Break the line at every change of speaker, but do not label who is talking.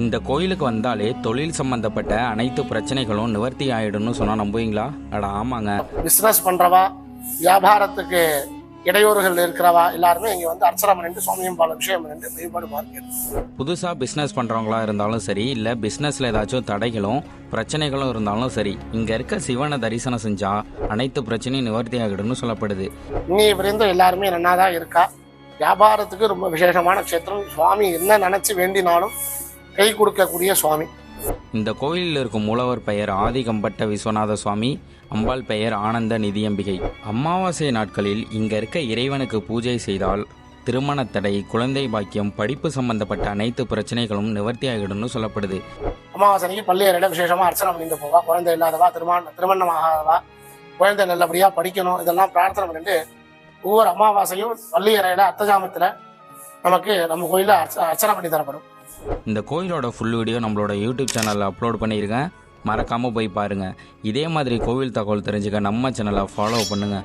இந்த கோயிலுக்கு வந்தாலே தொழில் சம்பந்தப்பட்ட அனைத்து பிரச்சனைகளும் நிவர்த்தி ஆயிடும்னு சொன்னா நம்புவீங்களா? அட ஆமாங்க.
பிஸ்னஸ் பண்றவா வியாபாரத்துக்கு இடையூறுகள் இருக்கிறவா எல்லாருமே இங்க வந்து அர்ச்சனை பண்ணிட்டு சுவாமியும் பால விஷயம் பண்ணிட்டு வழிபாடு பார்க்கிறது
புதுசா பிசினஸ் பண்றவங்களா இருந்தாலும் சரி இல்ல பிசினஸ்ல ஏதாச்சும் தடைகளும் பிரச்சனைகளும் இருந்தாலும் சரி இங்க இருக்க சிவனை தரிசனம் செஞ்சா அனைத்து பிரச்சனையும் நிவர்த்தி ஆகிடும்னு சொல்லப்படுது.
இன்னி வரைந்தும் எல்லாருமே நன்னாதான் இருக்கா? வியாபாரத்துக்கு ரொம்ப விசேஷமான க்ஷேத்திரம். சுவாமி என்ன நினைச்சு வேண்டினாலும் கை கொடுக்கக்கூடிய சுவாமி.
இந்த கோயிலில் இருக்கும் மூலவர் பெயர் ஆதிகம்பட்ட விஸ்வநாத சுவாமி அம்பாள் பெயர் ஆனந்த நிதியம்பிகை. அமாவாசை நாட்களில் இங்க இருக்க இறைவனுக்கு பூஜை செய்தால் திருமண தடை குழந்தை பாக்கியம் படிப்பு சம்பந்தப்பட்ட அனைத்து பிரச்சனைகளும் நிவர்த்தி ஆகிடும்னு சொல்லப்படுது.
அமாவாசனைக்கு பள்ளியறையில விசேஷமா அர்ச்சனை பண்ணிட்டு போவா. குழந்தை இல்லாதவா திருமண திருமணமாகாதவா குழந்தை நல்லபடியா படிக்கணும் இதெல்லாம் பிரார்த்தனை பண்ணிட்டு ஒவ்வொரு அமாவாசையும் பள்ளியறையில அர்த்தஜாமத்துல நமக்கு நம்ம கோயில்ல அர்ச்ச- அர்ச்சனை பண்ணி தரப்படும்.
இந்த கோயிலோட ஃபுல் வீடியோ நம்மளோட யூடியூப் சேனலில் அப்லோட் பண்ணியிருக்கேன். மறக்காமல் போய் பாருங்கள் இதே மாதிரி கோவில் தகவல் தெரிஞ்சுக்க நம்ம சேனலை ஃபாலோ பண்ணுங்கள்